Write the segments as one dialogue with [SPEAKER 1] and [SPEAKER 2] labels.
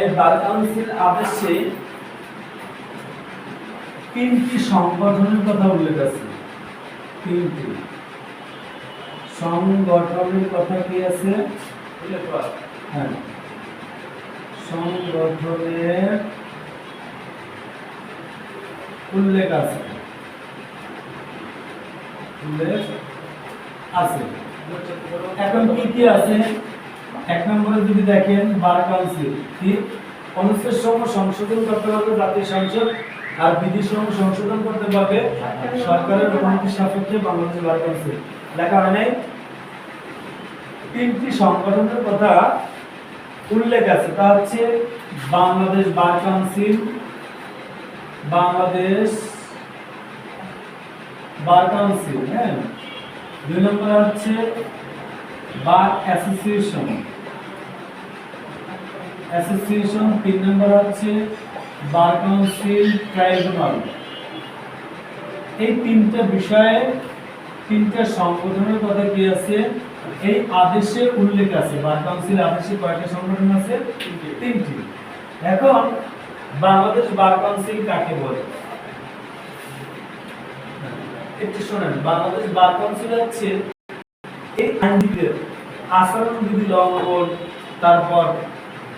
[SPEAKER 1] এই bar council আদেশে তিনটি সংগঠনের কথা উল্লেখ আছে। তিনটি। সংগঠনের কথা কি আছে? হ্যাঁ। সংগঠনের উল্লেখ আছে। উল্লেখ আছে। এখন কি কি আছে? এক নম্বরে যদি দেখেন বার কাউন্সিল কি? অনুচ্ছেদ সমূহ সংশোধন করতে পারবে জাতীয় সংসদ, আর বিধি সমূহ সংশোধন করতে পারবে সরকারের অনুমতি সাপেক্ষে বাংলাদেশ বার কাউন্সিল লেখা হয় নাই? তিনটি সংগঠনের কথা উল্লেখ আছে। তা হচ্ছে Bangladesh bar council Bangladesh bar council হ্যাঁ? দুই নম্বর হচ্ছে বার অ্যাসোসিয়েশন অ্যাসোসিয়েশন তিন নম্বর হচ্ছে বার কাউন্সিল ট্রাইব্যুনাল এই তিনটা বিষয়ে, তিনটা সংগঠনের কথা কি আছে? এই আদেশে উল্লেখ আছে বার কাউন্সিল আদেশে কয়টা সংগঠন আছে? তিনটি। এখন বাংলাদেশ বার কাউন্সিল কাকে বলে? একটু শোনেন, বাংলাদেশ বার কাউন্সিল হচ্ছে আচরণ বিধি লঙ্ঘন, তারপর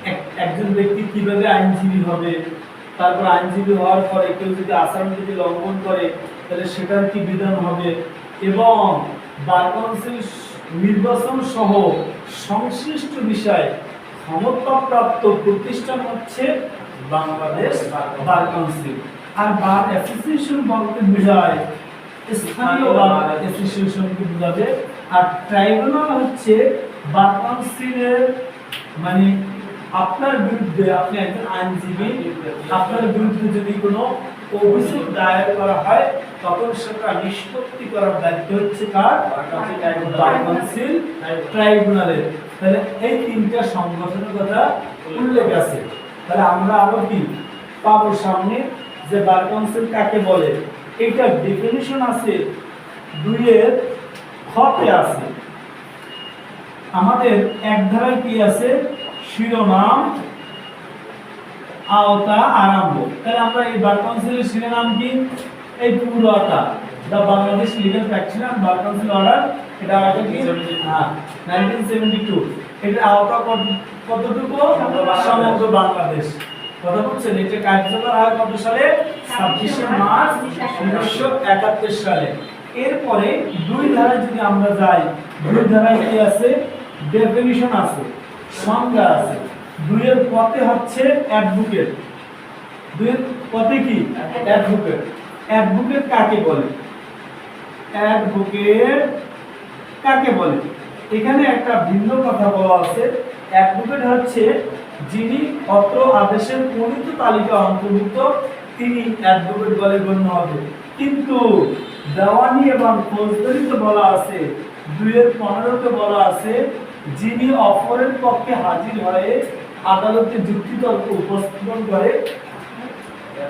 [SPEAKER 1] এক- একজন ব্যক্তি কীভাবে আইনজীবী হবে, তারপর আইনজীবী হওয়ার পরে কেউ যদি আচরণ বিধি লঙ্ঘন করে, তাহলে সেটার কি বিধান হবে? এবং বার কাউন্সিল নির্বাচন সহ সংশ্লিষ্ট বিষয়ে ক্ষমতাপ্রাপ্ত প্রতিষ্ঠান হচ্ছে বাংলাদেশ বার কাউন্সিল। আর বার অ্যাসোসিয়েশন বলতে বোঝায় স্থানীয় বার অ্যাসোসিয়েশনকে বোঝাবে আর ট্রাইব্যুনাল হচ্ছে বার মানে আপনার বিরুদ্ধে আপনি একজন আইনজীবী, আপনার বিরুদ্ধে যদি কোনো অভিযোগ দায়ের করা হয়, তখন সেটা নিষ্পত্তি করার দায়িত্ব হচ্ছে কার? কাউন্সিল ট্রাইব্যুনালের তাহলে এই তিনটা সংগঠনের কথা উল্লেখ আছে। তাহলে আমরা আরও কি পাবো সামনে? যে বার কাউন্সিল কাকে বলে? এটা ডেফিনিশন আছে দুইয়ের খতে আছে। আমাদের এক ধারায় কি আছে? শিরোনাম আওতা আরম্ভ। তাহলে আমরা এই বার কাউন্সিলের শিরোনাম কি? এই পুরোটা the Bangladesh legal practitioner bar council order. এটা আগে কি? হ্যাঁ 1972 এটা আওতা কত- কতটুকু? সমগ্র বাংলাদেশ। কথা বলছেন? এটা কার্যকর হয় কত সালে? ছাব্বিশে মার্চ। উনিশশো একাত্তর সালে। এরপরে দুই ধারায় যদি আমরা যাই, দুই ধারায় কি আছে? ডেফিনিশন আছে, সংজ্ঞা আছে। দুইয়ের পথে হচ্ছে অ্যাডভোকেট দুইয়ের পথে কি? অ্যাডভোকেট অ্যাডভোকেট কাকে বলে? অ্যাডভোকেট কাকে বলে? এখানে একটা ভিন্ন কথা বলা আছে। অ্যাডভোকেট হচ্ছে যিনি অত্র আদেশের প্রণীত তালিকা অন্তর্ভুক্ত, তিনি অ্যাডভোকেট বলে গণ্য হবে। কিন্তু দেওয়ানি এবং ফৌজদারিতে বলা আছে দুইয়ের পনেরোতে বলা আছে যিনি অপরের পক্ষে হাজির হয়ে আদালতে যুক্তিতর্ক উপস্থাপন করে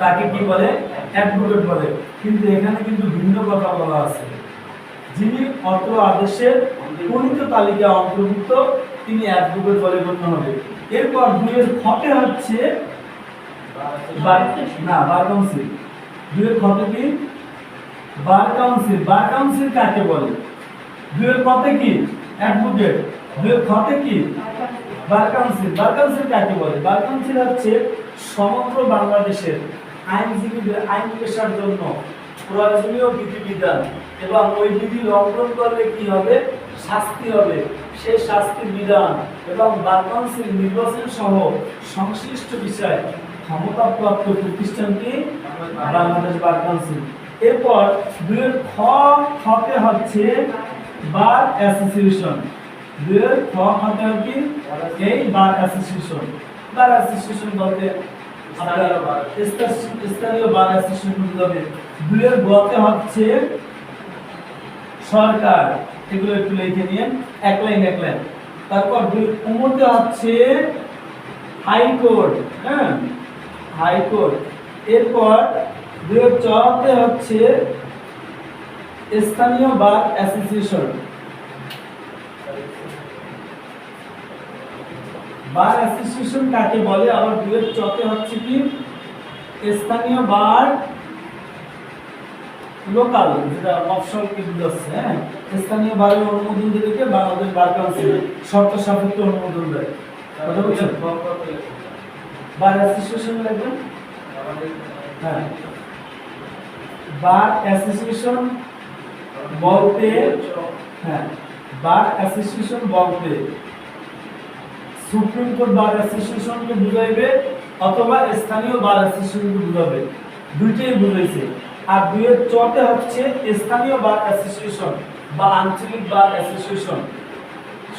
[SPEAKER 1] তাকে কি বলে? অ্যাডভোকেট বলে। কিন্তু এখানে কিন্তু ভিন্ন কথা বলা আছে। যিনি অত্র আদেশের প্রণীত তালিকা অন্তর্ভুক্ত তিনি অ্যাডভোকেট বলে গণ্য হবে। এরপর দুইয়ের খতে হচ্ছে না বার কাউন্সিল দুইয়ের খতে কি? বার কাউন্সিল বার কাউন্সিল কাকে বলে? দুইয়ের খতে কি? অ্যাডভোকেট। দুইয়ের খতে কি? Bar council. বার কাউন্সিল কাকে বলে? বার কাউন্সিল হচ্ছে সমগ্র বাংলাদেশের আইনজীবীদের, আইন পেশার জন্য প্রয়োজনীয় বিধিবিধান এবং ওই বিধি লঙ্ঘন করলে কি হবে? শাস্তি হবে। সেই শাস্তির বিধান এবং বার কাউন্সিল নির্বাচন সহ সংশ্লিষ্ট বিষয় ক্ষমতাপ্রাপ্ত প্রতিষ্ঠানটি বাংলাদেশ বার কাউন্সিল। এরপর দুয়ের খ খতে হচ্ছে বার অ্যাসোসিয়েশন। দুয়ের খ খতে হচ্ছে এই বার অ্যাসোসিয়েশন। বার অ্যাসোসিয়েশন বলতে স্থানীয়- বার। অ্যাসোসিয়েশন হবে। দুয়ের গতে হচ্ছে সরকার। এগুলো একটু লিখে নিয়ে এক লাইন এক লাইন। তারপর হচ্ছে হাইকোর্ট হ্যাঁ? হাইকোর্ট। এরপর দুই চতে হচ্ছে স্থানীয় বার অ্যাসোসিয়েশন বার অ্যাসোসিয়েশন কাকে বলে? আবার দুয়ের চতে হচ্ছে কি? স্থানীয় বার লোকাল যেটা অপশন কি বুঝাচ্ছে হ্যাঁ? স্থানীয় বারের অনুমোদন দিতে বাংলাদেশ বার কাউন্সিল শর্ত সাপেক্ষে অনুমোদন দেয়। বার অ্যাসোসিয়েশন লাগবেন হ্যাঁ। বার অ্যাসোসিয়েশন বলতে হ্যাঁ বার অ্যাসোসিয়েশন বলতে সুপ্রিম কোর্ট বার অ্যাসোসিয়েশনকে বুঝাইবে অথবা স্থানীয় বার অ্যাসোসিয়েশনকে বুঝাবে। দুইটাই বুঝাইছে। আর দুইয়ের চটে হচ্ছে স্থানীয় বার অ্যাসোসিয়েশন বা আঞ্চলিক বার অ্যাসোসিয়েশন।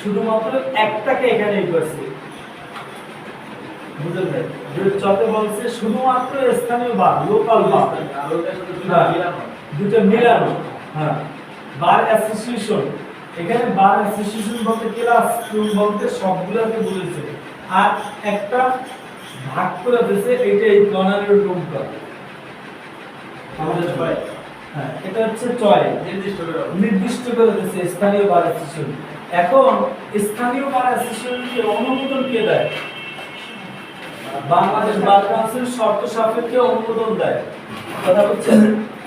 [SPEAKER 1] শুধুমাত্র একটাকে এখানে করছে। বুঝলেন ভাই? চটে বলছে শুধুমাত্র স্থানীয় বার লোকাল বার। দুটো মিলানো হ্যাঁ বার অ্যাসোসিয়েশন এখানে বার অ্যাসোসিয়েশন বলতে ক্লাস রুম বলতে সবগুলোকে বলেছে। আর একটা ভাগ করে দিয়েছে এইটা এই রুমটা আমাদের হ্যাঁ এটা হচ্ছে চয় নির্দিষ্ট করে দিয়েছে স্থানীয় বার অ্যাসোসিয়েশন এখন স্থানীয় বার অ্যাসোসিয়েশনকে অনুমোদন কে দেয়? বাংলাদেশ বার কাউন্সিল শর্ত সাপেক্ষে অনুমোদন দেয়। কথা বলছেন?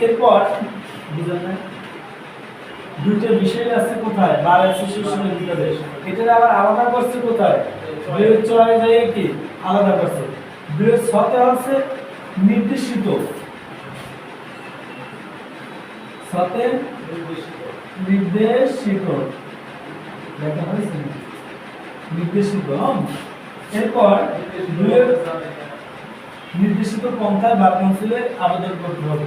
[SPEAKER 1] এরপর দুইটা বিষয় আছে কোথায়? বার অ্যাসোসিয়েশনের ভিতরে। এটার আবার আলাদা করছে কোথায়? কি, আলাদা করছে। নির্দেশিত। নির্দেশিত। দেখা নির্দেশিত হম? এরপর দুইয়ের নির্দেশিত পন্থায় বার কাউন্সিলে আবেদন করতে হবে।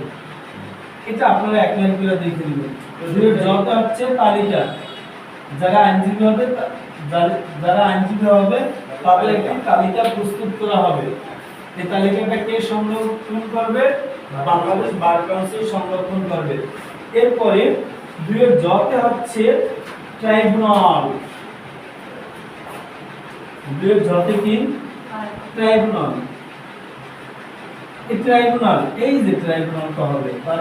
[SPEAKER 1] এটা আপনারা এক লাইন করে দেখে দিবেন দুইয়ের জটা হচ্ছে তালিকা। যারা আইনজীবী হবে, যারা- আইনজীবী হবে তাদের একটি তালিকা প্রস্তুত করা হবে। এই তালিকাটা কে সংরক্ষণ করবে? বাংলাদেশ বার কাউন্সিল সংরক্ষণ করবে। এরপরে দুইয়ের জতে হচ্ছে ট্রাইব্যুনাল। দুইয়ের জতে কি? ট্রাইব্যুনাল। এই ট্রাইব্যুনাল, এই যে হবে, তার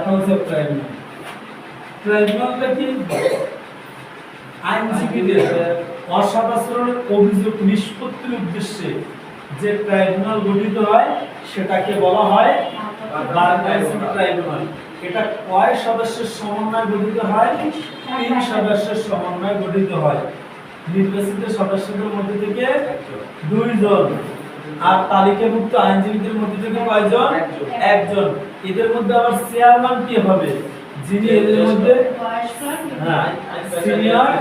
[SPEAKER 1] ট্রাইব্যুনাল। অভিযোগ নিষ্পত্তির উদ্দেশ্যে যে ট্রাইব্যুনাল গঠিত হয়, সেটাকে বলা হয় ট্রাইব্যুনাল। এটা কয় সদস্যের সমন্বয়ে গঠিত হয়? তিন সদস্যের সমন্বয়ে গঠিত হয়। নির্বাচিত সদস্যদের মধ্যে থেকে দুইজন আর তালিকাভুক্ত আইনজীবীদের মধ্যে থেকে কয়জন? একজন। এদের মধ্যে আবার চেয়ারম্যান কে হবে? যিনি এদের মধ্যে হ্যাঁ সিনিয়র।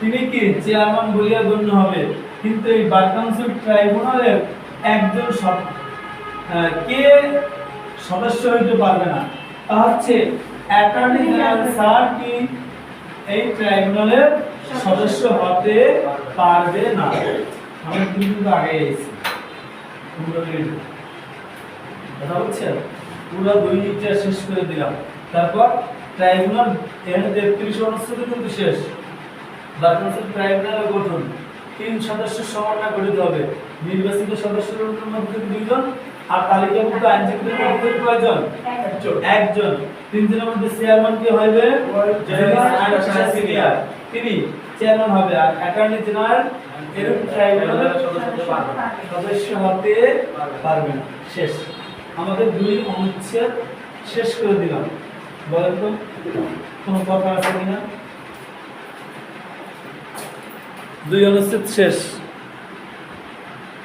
[SPEAKER 1] তিনি কি? চেয়ারম্যান বলিয়া গণ্য হবে। কিন্তু এই বার কাউন্সিল ট্রাইব্যুনালের একজন কে সদস্য হইতে পারবে না? তা হচ্ছে অ্যাটর্নি জেনারেল স্যার কি? এই ট্রাইব্যুনালের সদস্য হতে পারবে না। আমি কিন্তু আগে এসেছি। পুরো শেষ করে দিলাম। তারপর ট্রাইব্যুনাল এখানে তেত্রিশ কিন্তু শেষ। বাংলাদেশের ট্রাইব্যুনালের গঠন। তিন সদস্য সমন্বয় গঠিত হবে। নির্বাচিত সদস্যদের মধ্যে দুইজন আর তালিকাভুক্ত আইনজীবীদের মধ্যে কয়জন? একজন। তিনজনের মধ্যে চেয়ারম্যান কে হবে? তিনি চেয়ারম্যান হবে আর অ্যাটর্নি জেনারেল সদস্য হতে পারবে না। শেষ। আমাদের দুই অনুচ্ছেদ শেষ করে দিলাম। বলেন তো কোনো কথা আছে কিনা? দুই অনুচ্ছেদ শেষ।